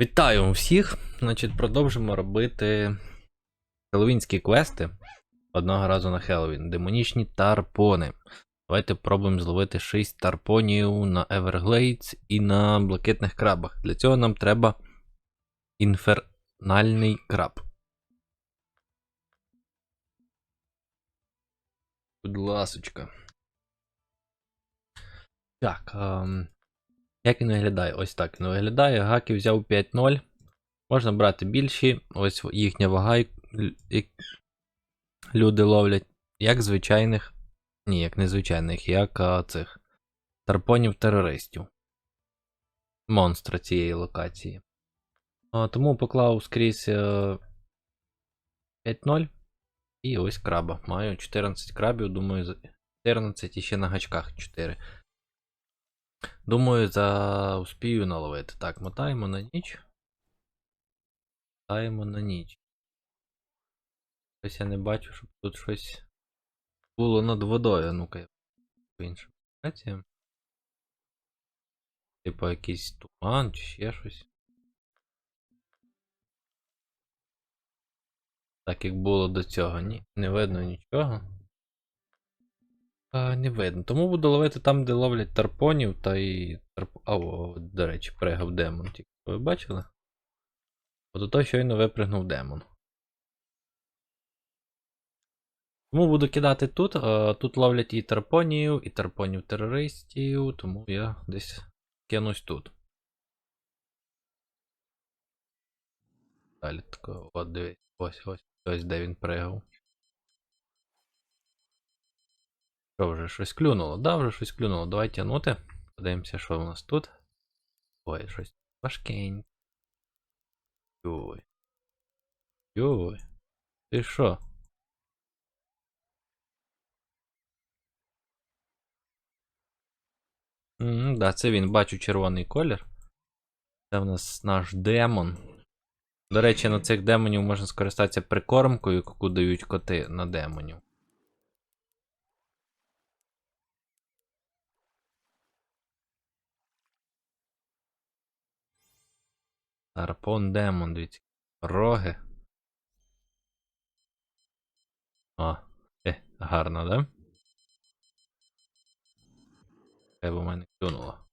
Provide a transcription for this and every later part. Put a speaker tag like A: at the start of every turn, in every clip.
A: Вітаю всіх! Значить, продовжимо робити хеллоуінські квести одного разу на Хеллоуін. Демонічні тарпони. Давайте пробуємо зловити 6 тарпонів на Everglades і на блакитних крабах. Для цього нам треба інфернальний краб. Будь ласочка. Так. ем, як він виглядає? Ось так він виглядає. Гаки взяв 5.0. Можна брати більші. Ось їхня вага, як люди ловлять. Як звичайних. Ні, як незвичайних, як а, цих тарпонів-терористів. Монстра цієї локації. А, тому поклав скрізь е, 5.0. І ось краба. Маю 14 крабів, думаю, 14 і ще на гачках 4. Думаю, за успію наловити. Так, мотаємо на ніч. Мотаємо на ніч. Ось я не бачу, щоб тут щось було над водою. Ну-ка, я по іншим локаціям. Типу якийсь туман чи ще щось. Так як було до цього. Ні, не видно нічого. А, не видно. Тому буду ловити там, де ловлять тарпонів, та й. Тарп... А, о, до речі, пригав демон. Тільки ви бачили? От ото щойно випригнув демон. Тому буду кидати тут. А, тут ловлять і тарпонів, і тарпонів-терористів, тому я десь кинусь тут. Далі тако, от дивись, ось ось ось де він пригав. Що вже щось клюнуло? Да, вже щось клюнуло. Давай тягнути. Подивимося, що в нас тут. Ой, щось важкеньке. Йой. Йой. Ти що? М, да, це він, бачу червоний колір. Це в нас наш демон. До речі, на цих демонів можна скористатися прикормкою, яку дають коти на демонів. Тарпон демон, дивіться. Роги. О, е, гарно, да? Б у мене клюнуло.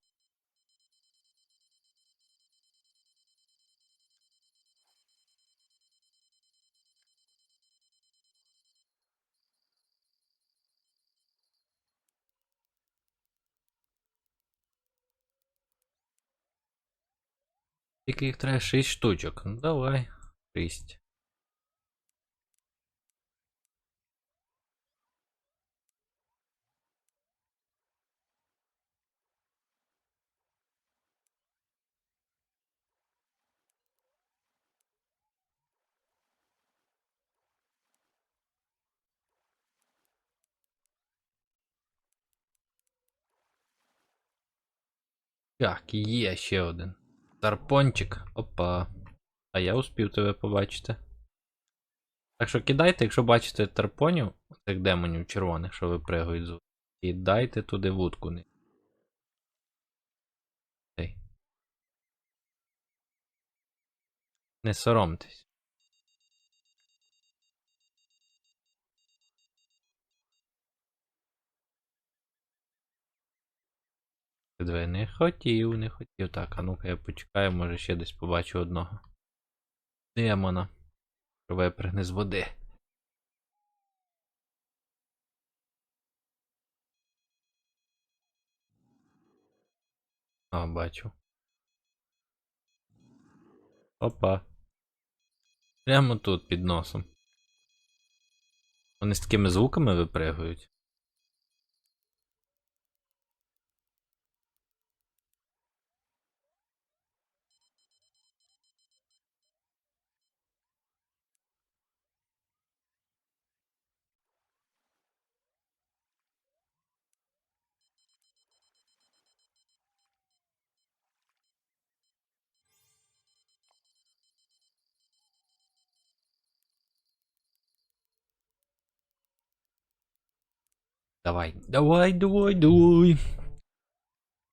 A: Тільки їх треба 6 штучок. Ну давай. 6. Так, є ще один. Тарпончик. Опа. А я успів тебе побачити. Так що кидайте, якщо бачите тарпонів, цих демонів червоних, що випригують з і дайте туди вудку. Не соромтесь. Диви, не хотів, не хотів. Так, а ну-ка я почекаю, може ще десь побачу одного. Демона. Що випригне з води. А, бачу. Опа. Прямо тут під носом. Вони з такими звуками випригують. Давай, давай, давай, давай.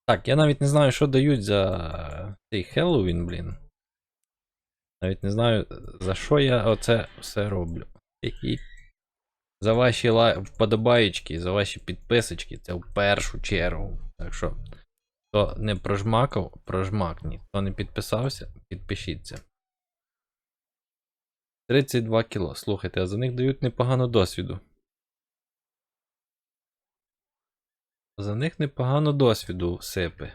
A: Так, я навіть не знаю, що дають за цей Хеллоуін, блін. Навіть не знаю, за що я оце все роблю. За ваші вподобаєчки, за ваші підписочки, це в першу чергу. Так що, хто не прожмакав, прожмакніть. Хто не підписався, підпишіться. 32 кіло. Слухайте, а за них дають непогано досвіду. За них непогано досвіду сипи.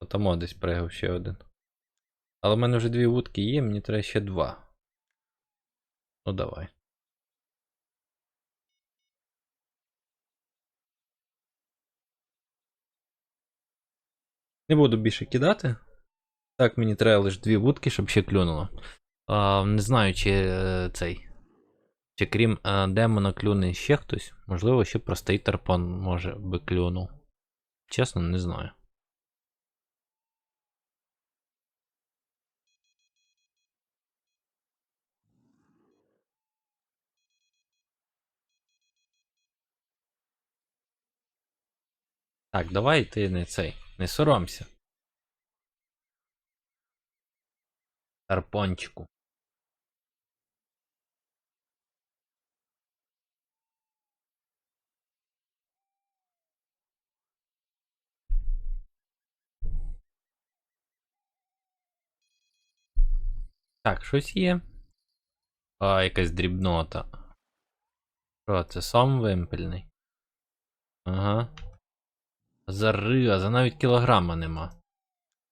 A: Отамо десь пригав ще один. Але в мене вже дві вудки є, мені треба ще два. Ну давай. Не буду більше кидати. Так, мені треба лише дві вудки, щоб ще клюнуло. А, не знаю, чи е, цей. Чи крім е, демона клюне ще хтось. Можливо, ще простий тарпон може би клюнув. Чесно, не знаю. Так, давай ти не цей. Не соромся. Тарпончику. Так, щось є. А, якась дрібнота. Що, це сам вимпельний? Ага. Зариза, навіть кілограма нема.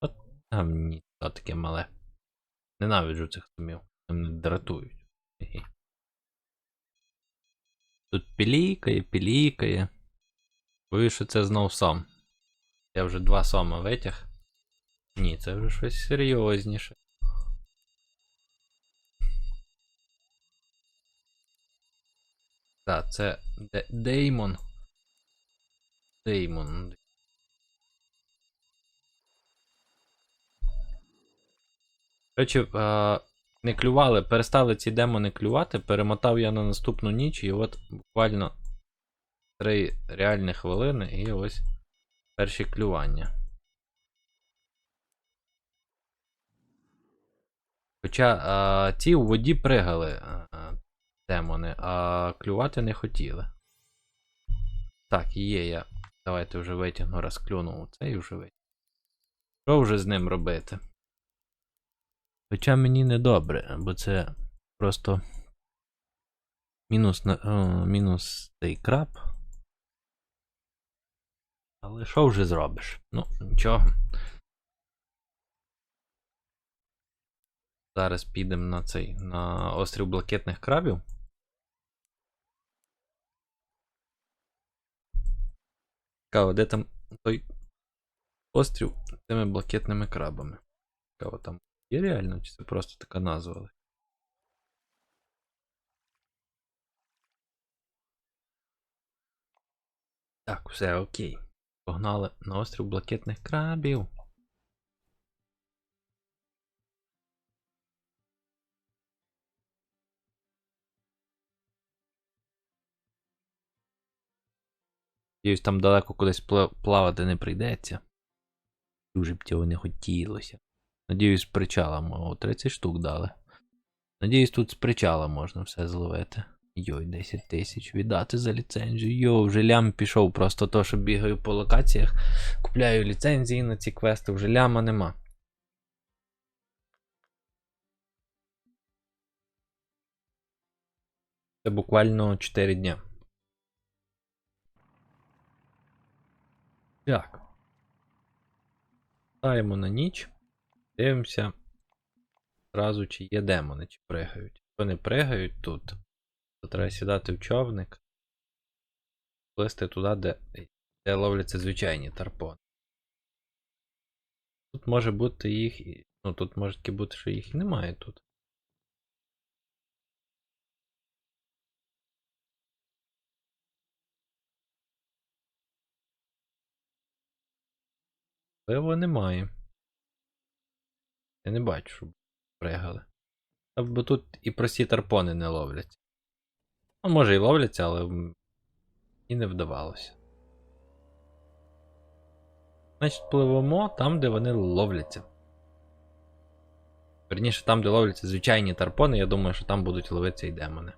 A: От там ні, то таке мале. Ненавиджу цих сумів. Вони дратують. Тут пілікає, пілікає. Боюсь, що це знов сам. Я вже два сома витяг. Ні, це вже щось серйозніше. Так, це Де- Деймон. Деймон. Речі, е, не клювали, перестали ці демони клювати, перемотав я на наступну ніч, і от буквально 3 реальні хвилини, і ось перші клювання. Хоча е, ті у воді пригали демони, а клювати не хотіли. Так, є я. Давайте вже витягну, раз клюнув цей вже витягну. Що вже з ним робити? Хоча мені не добре, бо це просто мінус на, о, мінус цей краб. Але що вже зробиш? Ну, нічого. Зараз підемо на цей на острів блакитних крабів. Цікаво, де там той острів з тими блакитними крабами? Цікаво, там є реально, чи це просто така назва? Так, все окей. Погнали на острів блакитних крабів. Надіюсь, там далеко кудись плавати не прийдеться. Дуже б цього не хотілося. Надіюсь, з причала мого 30 штук дали. Надіюсь, тут з причала можна все зловити. Йой, 10 тисяч віддати за ліцензію. Йо, вже лям пішов просто то, що бігаю по локаціях, купляю ліцензії на ці квести, вже ляма нема. Це буквально 4 дня. Так. Ставимо на ніч. Дивимося. Зразу, чи є демони, чи пригають. Якщо не пригають тут, то треба сідати в човник. Плисти туди, де, де ловляться звичайні тарпони. Тут може бути їх. Ну, тут може бути, що їх і немає тут. Можливо, немає. Я не бачу, щоб пригали. Та Бо тут і прості тарпони не ловляться. Ну, може і ловляться, але і не вдавалося. Значить, пливемо там, де вони ловляться. Верніше, там, де ловляться звичайні тарпони, я думаю, що там будуть ловитися і демони.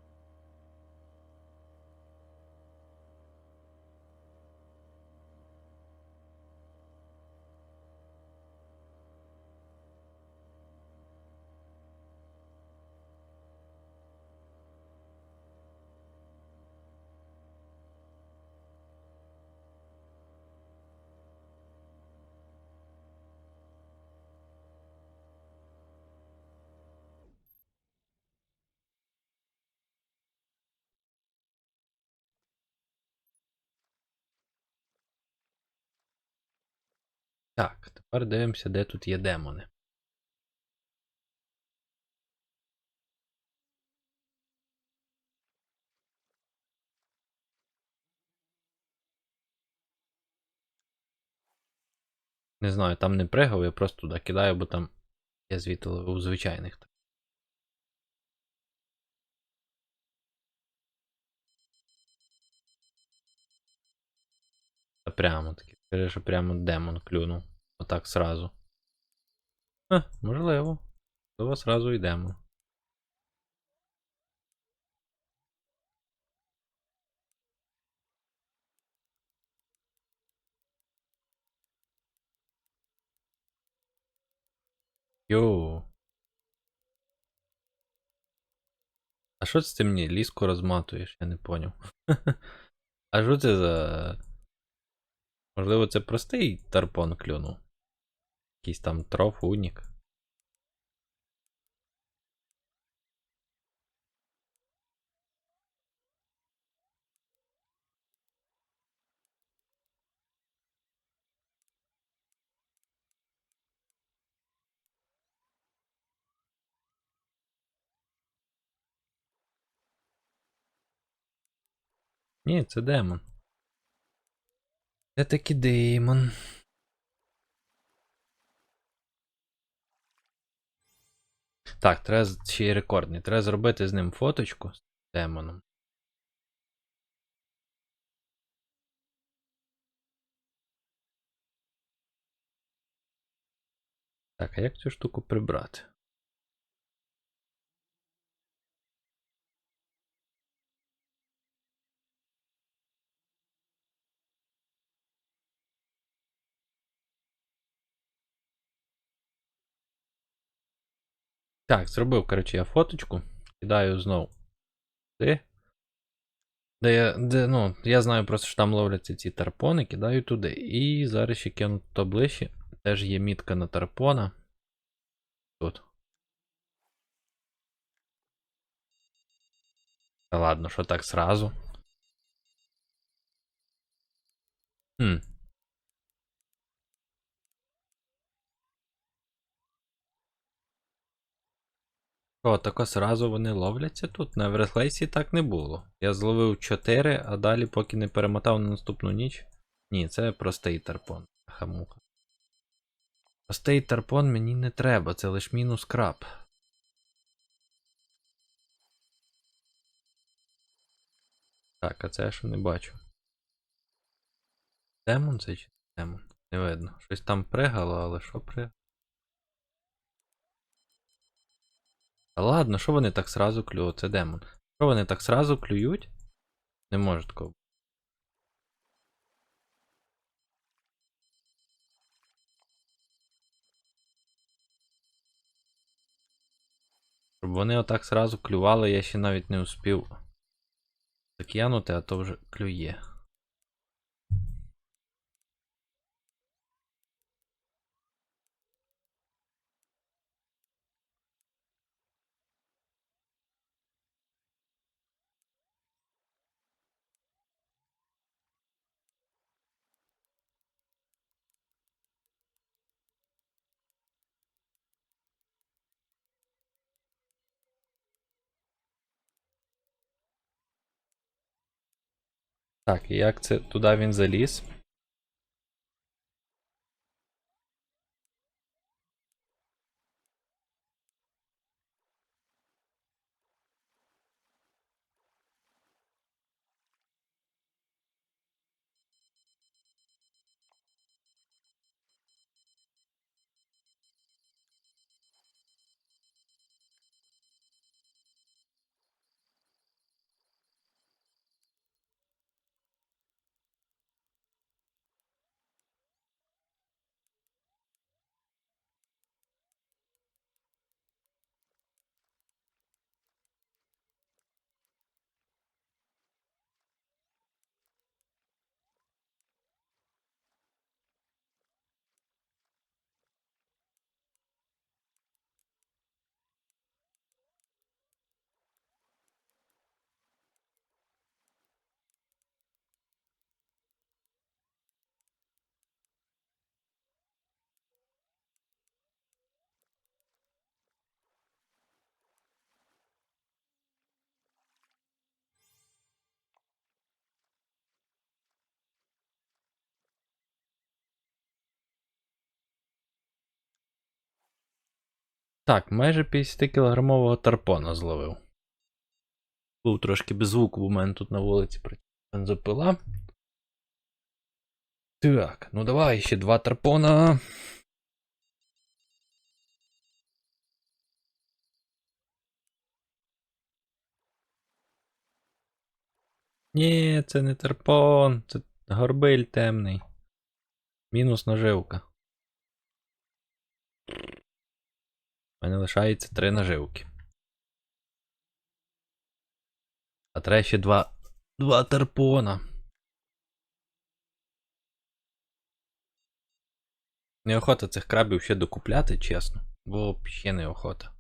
A: Так, тепер дивимося, де тут є демони. Не знаю, там не пригав, я просто туди кидаю, бо там я звідти ловив звичайних. Та прямо таки. Скажи, що прямо демон клюнув. Отак сразу. А, можливо. Можливо, сразу йдемо. Йоу. А що це ти мені ліску розматуєш? Я не поняв. А що це за. Можливо, це простий тарпон клюнув. Якийсь там троф, унік. Ні, це демон. Це таки демон. Так, треба ще й рекордний. Треба зробити з ним фоточку з демоном. Так, а як цю штуку прибрати? Так, зробив, коротше, я фоточку. Кидаю знову. Де? Де я, де, ну, я знаю просто, що там ловляться ці тарпони, кидаю туди. І зараз ще кину то ближче. Теж є мітка на тарпона. Тут. Та ладно, що так сразу. Хм. О, тако сразу вони ловляться тут. На Верхлейсі так не було. Я зловив 4, а далі, поки не перемотав на наступну ніч. Ні, це простий тарпон. Хамуха. Простий тарпон мені не треба, це лиш мінус краб. Так, а це я що не бачу. Демон це чи демон? Не видно. Щось там пригало, але що пригало? Ладно, що вони так сразу клюють? Це демон. Що вони так сразу клюють? Не може такого. Щоб вони отак сразу клювали, я ще навіть не успів закинути, а то вже клює. Так, і як це туди він заліз? Так, майже 50-кілограмового тарпона зловив. Був трошки без звуку, бо в мене тут на вулиці бензопила. Так, ну давай ще два тарпона. Ні, це не тарпон, це горбиль темний. Мінус наживка. У мене лишається три наживки. А треба ще два. Два тарпона. Неохота цих крабів ще докупляти, чесно. Бо ще неохота.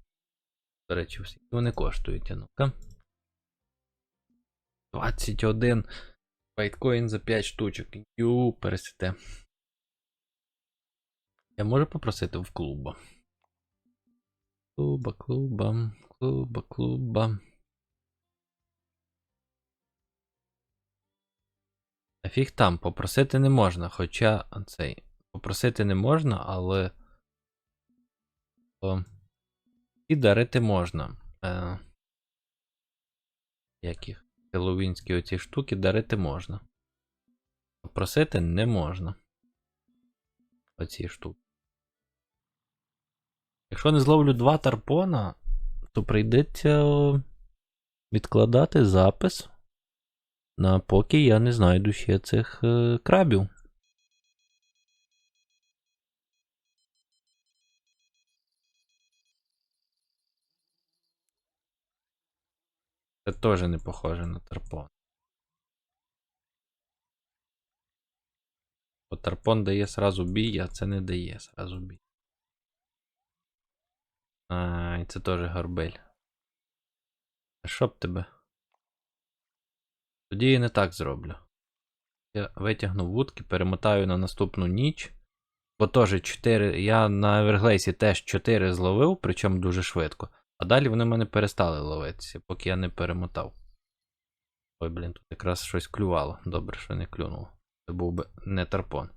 A: До речі, всі вони коштують, а ну-ка. 21 байткоін за 5 штучок. Ю, пересите. Я можу попросити в клуба. Клуба, клуба, клуба, клуба. А фіг там, попросити не можна, хоча цей. Попросити не можна, але. О, і дарити можна. Е, як їх? Хеллоуінські оці штуки дарити можна. Попросити не можна. Оці штуки. Якщо не зловлю два тарпона, то прийдеться відкладати запис. На поки я не знайду ще цих е, крабів. Це теж не похоже на тарпон. Бо тарпон дає сразу бій, а це не дає сразу бій. А, це теж горбель. А що б тебе? Тоді я не так зроблю. Я витягну вудки, перемотаю на наступну ніч. Бо теж 4. Я на Everglades теж 4 зловив, причому дуже швидко. А далі вони мене перестали ловитися, поки я не перемотав. Ой, блін, тут якраз щось клювало. Добре, що не клюнуло. Це був би не тарпон.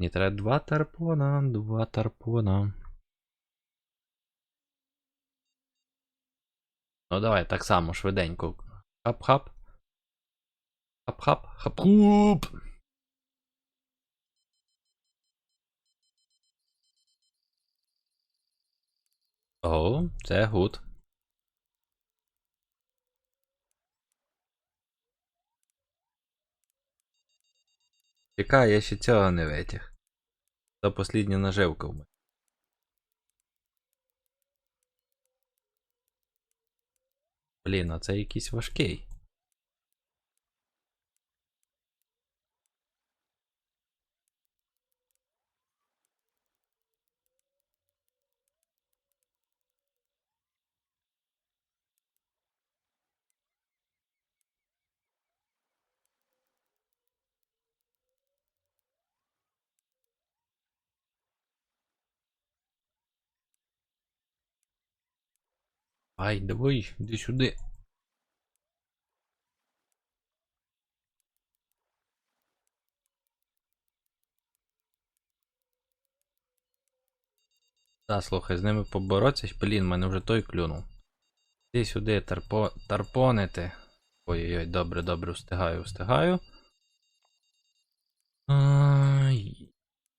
A: Мені треба два тарпона, два тарпона. Ну давай так само швиденько. Хап-хап. Хап-хап. Хап-хуп. О, це гуд. Чекай, я ще цього не витяг. Це послідня наживка в мене. Блін, а це якийсь важкий. Ай, давай, іди сюди. Та, слухай, з ними поборотися, блін, мене вже той клюнув. Іди сюди, тарпо... тарпонити. Ой-ой-ой, добре, добре, встигаю, встигаю.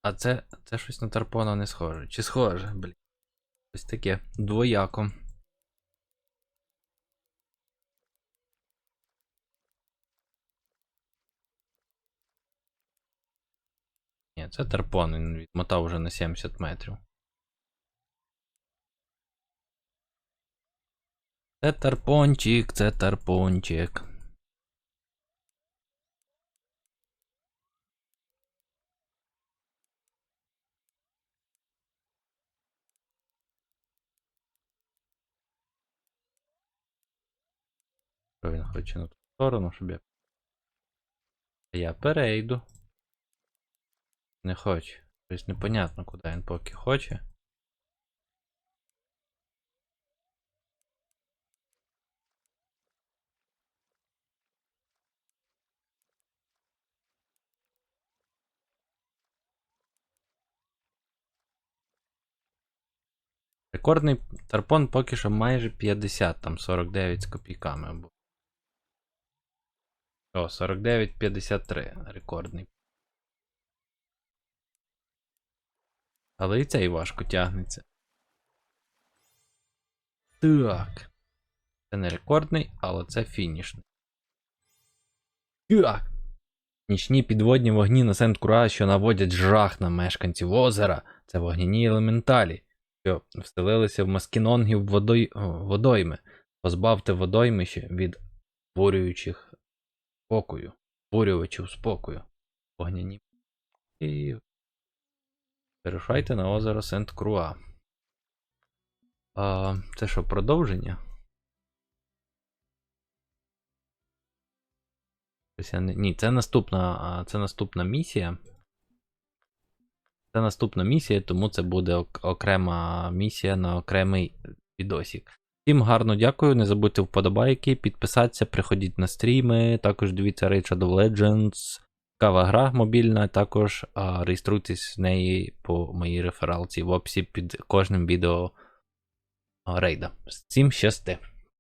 A: А це. це щось на тарпона не схоже. Чи схоже, блін. Ось таке. Двояко. Ні, це тарпон, він відмотав вже на 70 метрів. Це тарпончик, це тарпончик. Що він хоче на ту сторону, щоб я. Я перейду. Не хоче. Тобто непонятно, куди він поки хоче. Рекордний тарпон поки що майже 50, там 49 з копійками. О, 49-53 рекордний. Але і цей важко тягнеться. Так. Це не рекордний, але це фінішний. Так. Нічні підводні вогні на Сент-Кура, що наводять жах на мешканців озера, це вогняні елементалі, що вселилися в маскінонгів водой... водойми. Позбавте водоймище від бурюючих спокою, бурювачів спокою. Вогняні. І Вирушайте на озеро Сент-Круа. Це що, продовження? Ні, це наступна, це наступна місія. Це наступна місія, тому це буде окрема місія на окремий відосік. Всім гарно дякую, не забудьте вподобайки, підписатися, приходіть на стріми, також дивіться Raid Shadow Legends. Цікава гра мобільна, також а, реєструйтесь в неї по моїй рефералці в описі під кожним відео рейда. З цим щасти!